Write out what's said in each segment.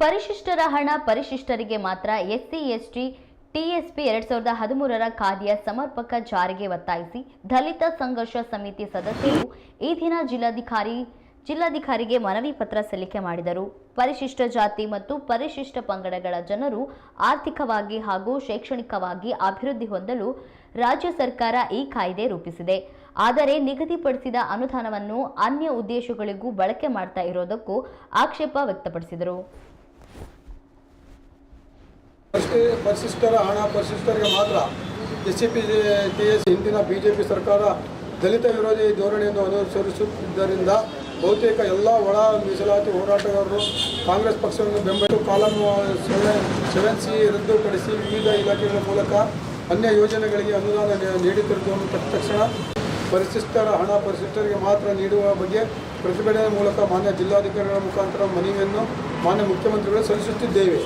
ಪರಿಶಿಷ್ಟರ ಹಣ ಪರಿಶಿಷ್ಟರಿಗೆ ಮಾತ್ರ ಎಸ್ಸಿ, ಎಸ್ಟಿ, ಟಿಎಸ್ಪಿ ಎರಡ್ ಸಾವಿರದ ಹದಿಮೂರರ ಖಾದಿಯ ಸಮರ್ಪಕ ಜಾರಿಗೆ ಒತ್ತಾಯಿಸಿ ದಲಿತ ಸಂಘರ್ಷ ಸಮಿತಿ ಸದಸ್ಯರು ಈ ದಿನ ಜಿಲ್ಲಾಧಿಕಾರಿ, ಜಿಲ್ಲಾಧಿಕಾರಿಗೆ ಮನವಿ ಪತ್ರ ಸಲ್ಲಿಕೆ ಮಾಡಿದರು. ಪರಿಶಿಷ್ಟ ಜಾತಿ ಮತ್ತು ಪರಿಶಿಷ್ಟ ಪಂಗಡಗಳ ಜನರು ಆರ್ಥಿಕವಾಗಿ ಹಾಗೂ ಶೈಕ್ಷಣಿಕವಾಗಿ ಅಭಿವೃದ್ಧಿ ಹೊಂದಲು ರಾಜ್ಯ ಸರ್ಕಾರ ಈ ಕಾಯ್ದೆ ರೂಪಿಸಿದೆ. ಆದರೆ ನಿಗದಿಪಡಿಸಿದ ಅನುದಾನವನ್ನು ಅನ್ಯ ಉದ್ದೇಶಗಳಿಗೂ ಬಳಕೆ ಮಾಡ್ತಾ ಇರೋದಕ್ಕೂ ಆಕ್ಷೇಪ ವ್ಯಕ್ತಪಡಿಸಿದರು. ಅಷ್ಟೇ ಪರಿಶಿಷ್ಟರ, ಹಣ ಪರಿಶಿಷ್ಟರಿಗೆ ಮಾತ್ರ S C P T S ಹಿಂದಿನ ಬಿ ಜೆ ಪಿ ಸರ್ಕಾರ ದಲಿತ ವಿರೋಧಿ ಧೋರಣೆಯನ್ನು ಅನುಸರಿಸುತ್ತಿದ್ದರಿಂದ ಬಹುತೇಕ ಎಲ್ಲ ಒಳ ಮೀಸಲಾತಿ ಹೋರಾಟಗಾರರು ಕಾಂಗ್ರೆಸ್ ಪಕ್ಷವನ್ನು ಬೆಂಬಲಿಸಿ ಕಾಲಂ ಸೆವೆನ್ ಸೆವೆನ್ ಸಿ ರದ್ದುಪಡಿಸಿ ವಿವಿಧ ಇಲಾಖೆಗಳ ಮೂಲಕ ಅನ್ಯ ಯೋಜನೆಗಳಿಗೆ ಅನುದಾನ ನೀಡುತ್ತಿರುವುದನ್ನು ತಕ್ಷ- ತಕ್ಷಣ ಪರಿಶಿಷ್ಟರ, ಹಣ ಪರಿಶಿಷ್ಟರಿಗೆ ಮಾತ್ರ ನೀಡುವ ಬಗ್ಗೆ ಪ್ರತಿಭಟನೆ ಮೂಲಕ ಮಾನ್ಯ ಜಿಲ್ಲಾಧಿಕಾರಿಗಳ ಮುಖಾಂತರ ಮನವಿಯನ್ನು ಮಾನ್ಯ ಮುಖ್ಯಮಂತ್ರಿಗಳು ಸಲ್ಲಿಸುತ್ತಿದ್ದೇವೆ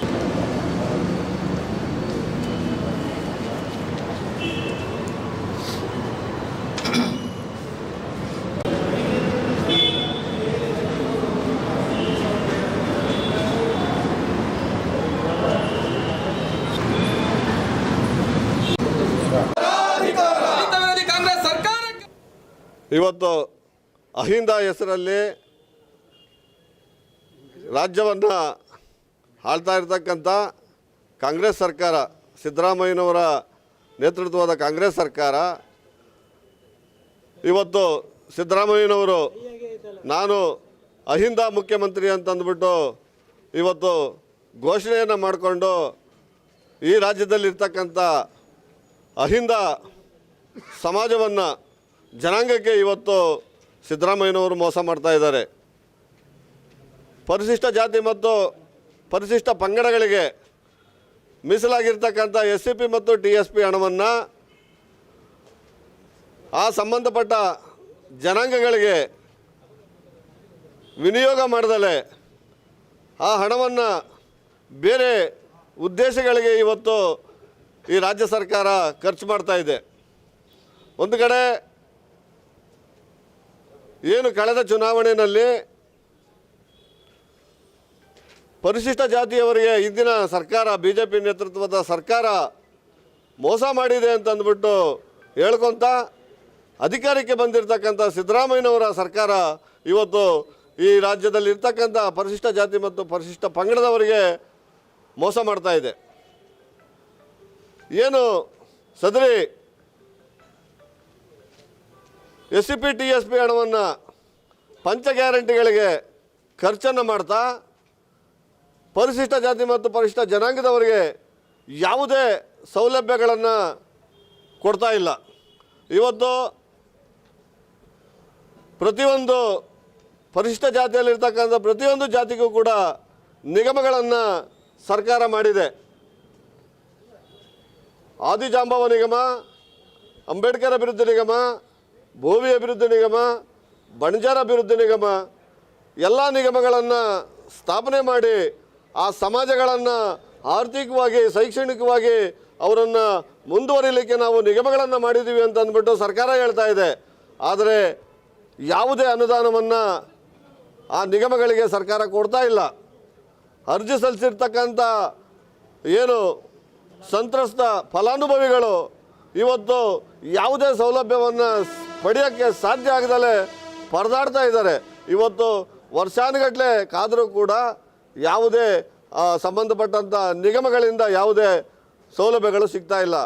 ದಲಿತ ವಿರೋಧಿ ಕಾಂಗ್ರೆಸ್ ಸರ್ಕಾರಕ್ಕೆ ಇವತ್ತು ಅಹಿಂದ ಹೆಸರಲ್ಲಿ ರಾಜ್ಯವನ್ನು ಆಳ್ತಾ ಇರತಕ್ಕಂಥ ಕಾಂಗ್ರೆಸ್ ಸರ್ಕಾರ, ಸಿದ್ದರಾಮಯ್ಯನವರ ನೇತೃತ್ವದ ಕಾಂಗ್ರೆಸ್ ಸರ್ಕಾರ. ಇವತ್ತು ಸಿದ್ದರಾಮಯ್ಯನವರು ನಾನು ಅಹಿಂದ ಮುಖ್ಯಮಂತ್ರಿ ಅಂತಂದ್ಬಿಟ್ಟು ಇವತ್ತು ಘೋಷಣೆಯನ್ನು ಮಾಡಿಕೊಂಡು ಈ ರಾಜ್ಯದಲ್ಲಿರ್ತಕ್ಕಂಥ ಅಹಿಂದ ಸಮಾಜವನ್ನು ಜನಾಂಗಕ್ಕೆ ಇವತ್ತು ಸಿದ್ದರಾಮಯ್ಯನವರು ಮೋಸ ಮಾಡ್ತಾ ಇದ್ದಾರೆ. ಪರಿಶಿಷ್ಟ ಜಾತಿ ಮತ್ತು ಪರಿಶಿಷ್ಟ ಪಂಗಡಗಳಿಗೆ ಮೀಸಲಾಗಿರ್ತಕ್ಕಂಥ ಎಸ್ ಸಿ ಪಿ ಮತ್ತು ಟಿ ಎಸ್ ಪಿ ಹಣವನ್ನು ಆ ಸಂಬಂಧಪಟ್ಟ ಜನಾಂಗಗಳಿಗೆ ವಿನಿಯೋಗ ಮಾಡದಲೆ ಆ ಹಣವನ್ನು ಬೇರೆ ಉದ್ದೇಶಗಳಿಗೆ ಇವತ್ತು ಈ ರಾಜ್ಯ ಸರ್ಕಾರ ಖರ್ಚು ಮಾಡ್ತಾ ಇದೆ. ಒಂದು ಕಡೆ ಏನು ಕಳೆದ ಚುನಾವಣೆಯಲ್ಲಿ ಪರಿಶಿಷ್ಟ ಜಾತಿಯವರಿಗೆ ಇಂದಿನ ಸರ್ಕಾರ ಬಿ ಜೆ ಪಿ ನೇತೃತ್ವದ ಸರ್ಕಾರ ಮೋಸ ಮಾಡಿದೆ ಅಂತಂದ್ಬಿಟ್ಟು ಹೇಳ್ಕೊತ ಅಧಿಕಾರಕ್ಕೆ ಬಂದಿರತಕ್ಕಂಥ ಸಿದ್ದರಾಮಯ್ಯನವರ ಸರ್ಕಾರ ಇವತ್ತು ಈ ರಾಜ್ಯದಲ್ಲಿ ಇರ್ತಕ್ಕಂಥ ಪರಿಶಿಷ್ಟ ಜಾತಿ ಮತ್ತು ಪರಿಶಿಷ್ಟ ಪಂಗಡದವರಿಗೆ ಮೋಸ ಮಾಡ್ತಾ ಇದೆ. ಏನು ಸದರಿ S C P T S P ಹಣವನ್ನು ಪಂಚ ಗ್ಯಾರಂಟಿಗಳಿಗೆ ಖರ್ಚನ್ನು ಮಾಡ್ತಾ ಪರಿಶಿಷ್ಟ ಜಾತಿ ಮತ್ತು ಪರಿಶಿಷ್ಟ ಜನಾಂಗದವರಿಗೆ ಯಾವುದೇ ಸೌಲಭ್ಯಗಳನ್ನು ಕೊಡ್ತಾ ಇಲ್ಲ. ಇವತ್ತು ಪ್ರತಿಯೊಂದು ಪರಿಶಿಷ್ಟ ಜಾತಿಯಲ್ಲಿರ್ತಕ್ಕಂಥ ಪ್ರತಿಯೊಂದು ಜಾತಿಗೂ ಕೂಡ ನಿಗಮಗಳನ್ನು ಸರ್ಕಾರ ಮಾಡಿದೆ. ಆದಿಜಾಂಬವ ನಿಗಮ, ಅಂಬೇಡ್ಕರ್ ಅಭಿವೃದ್ಧಿ ನಿಗಮ ಭೂಮಿ ಅಭಿವೃದ್ಧಿ ನಿಗಮ, ಬಣಜಾರ ಅಭಿವೃದ್ಧಿ ನಿಗಮ, ಎಲ್ಲ ನಿಗಮಗಳನ್ನು ಸ್ಥಾಪನೆ ಮಾಡಿ ಆ ಸಮಾಜಗಳನ್ನು ಆರ್ಥಿಕವಾಗಿ, ಶೈಕ್ಷಣಿಕವಾಗಿ ಅವರನ್ನು ಮುಂದುವರಿಲಿಕ್ಕೆ ನಾವು ನಿಗಮಗಳನ್ನು ಮಾಡಿದ್ದೀವಿ ಅಂತ ಅಂದ್ಬಿಟ್ಟು ಸರ್ಕಾರ ಹೇಳ್ತಾ ಇದೆ. ಆದರೆ ಯಾವುದೇ ಅನುದಾನವನ್ನು ಆ ನಿಗಮಗಳಿಗೆ ಸರ್ಕಾರ ಕೊಡ್ತಾ ಇಲ್ಲ. ಅರ್ಜಿ ಸಲ್ಲಿಸಿರ್ತಕ್ಕಂಥ ಏನು ಸಂತ್ರಸ್ತ ಫಲಾನುಭವಿಗಳು ಇವತ್ತು ಯಾವುದೇ ಸೌಲಭ್ಯವನ್ನು ಪಡೆಯೋಕ್ಕೆ ಸಾಧ್ಯ ಆಗದಲ್ಲೇ ಪರದಾಡ್ತಾ ಇದ್ದಾರೆ. ಇವತ್ತು ವರ್ಷಾನುಗಟ್ಟಲೆ ಕಾದರೂ ಕೂಡ ಯಾವುದೇ ಸಂಬಂಧಪಟ್ಟಂಥ ನಿಗಮಗಳಿಂದ ಯಾವುದೇ ಸೌಲಭ್ಯಗಳು ಸಿಗ್ತಾ ಇಲ್ಲ.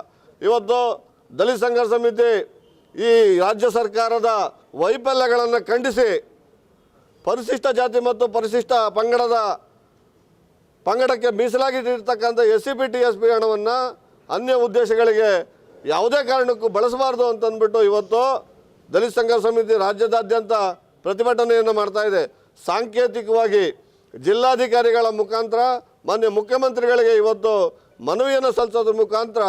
ಇವತ್ತು ದಲಿತ ಸಂಘರ್ಷ ಸಮಿತಿ ಈ ರಾಜ್ಯ ಸರ್ಕಾರದ ವೈಫಲ್ಯಗಳನ್ನು ಖಂಡಿಸಿ ಪರಿಶಿಷ್ಟ ಜಾತಿ ಮತ್ತು ಪರಿಶಿಷ್ಟ ಪಂಗಡದ, ಪಂಗಡಕ್ಕೆ ಮೀಸಲಾಗಿಟ್ಟಿರ್ತಕ್ಕಂಥ S C P T S P ಹಣವನ್ನು ಅನ್ಯ ಉದ್ದೇಶಗಳಿಗೆ ಯಾವುದೇ ಕಾರಣಕ್ಕೂ ಬಳಸಬಾರ್ದು ಅಂತಂದ್ಬಿಟ್ಟು ಇವತ್ತು ದಲಿತ ಸಂಘರ್ಷ ಸಮಿತಿ ರಾಜ್ಯದಾದ್ಯಂತ ಪ್ರತಿಭಟನೆಯನ್ನು ಮಾಡ್ತಾ ಇದೆ. ಸಾಂಕೇತಿಕವಾಗಿ ಜಿಲ್ಲಾಧಿಕಾರಿಗಳ ಮುಖಾಂತರ, ಮಾನ್ಯ ಮುಖ್ಯಮಂತ್ರಿಗಳಿಗೆ ಇವತ್ತು ಮನವಿಯನ್ನು ಸಲ್ಲಿಸೋದ್ರ ಮುಖಾಂತರ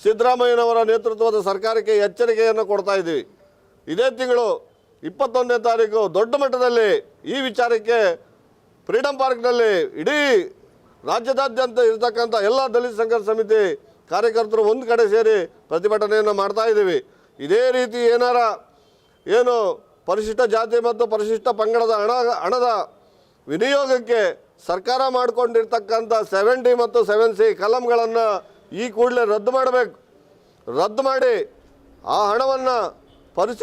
ಸಿದ್ದರಾಮಯ್ಯನವರ ನೇತೃತ್ವದ ಸರ್ಕಾರಕ್ಕೆ ಎಚ್ಚರಿಕೆಯನ್ನು ಕೊಡ್ತಾ ಇದ್ದೀವಿ. ಇದೇ ತಿಂಗಳು ಇಪ್ಪತ್ತೊಂದನೇ ತಾರೀಕು ದೊಡ್ಡ ಮಟ್ಟದಲ್ಲಿ ಈ ವಿಚಾರಕ್ಕೆ ಫ್ರೀಡಂ ಪಾರ್ಕ್ನಲ್ಲಿ ಇಡೀ ರಾಜ್ಯದಾದ್ಯಂತ ಇರತಕ್ಕಂಥ ಎಲ್ಲ ದಲಿತ ಸಂಘರ್ಷ ಸಮಿತಿ ಕಾರ್ಯಕರ್ತರು ಒಂದು ಕಡೆ ಸೇರಿ ಪ್ರತಿಭಟನೆಯನ್ನು ಮಾಡ್ತಾ ಇದ್ದೀವಿ. ಇದೇ ರೀತಿ ಏನಾರ ಏನು ಪರಿಶಿಷ್ಟ ಜಾತಿ ಮತ್ತು ಪರಿಶಿಷ್ಟ ಪಂಗಡದ ಹಣ, ಹಣದ ವಿನಿಯೋಗಕ್ಕೆ ಸರ್ಕಾರ ಮಾಡಿಕೊಂಡಿರ್ತಕ್ಕಂಥ ಸೆವೆನ್ ಡಿ ಮತ್ತು ಸೆವೆನ್ ಸಿ ಕಲಂಗಳನ್ನು ಈ ಕೂಡಲೇ ರದ್ದು ಮಾಡಬೇಕು. ರದ್ದು ಮಾಡಿ ಆ ಹಣವನ್ನು ಪರಿಶಿಷ್ಟ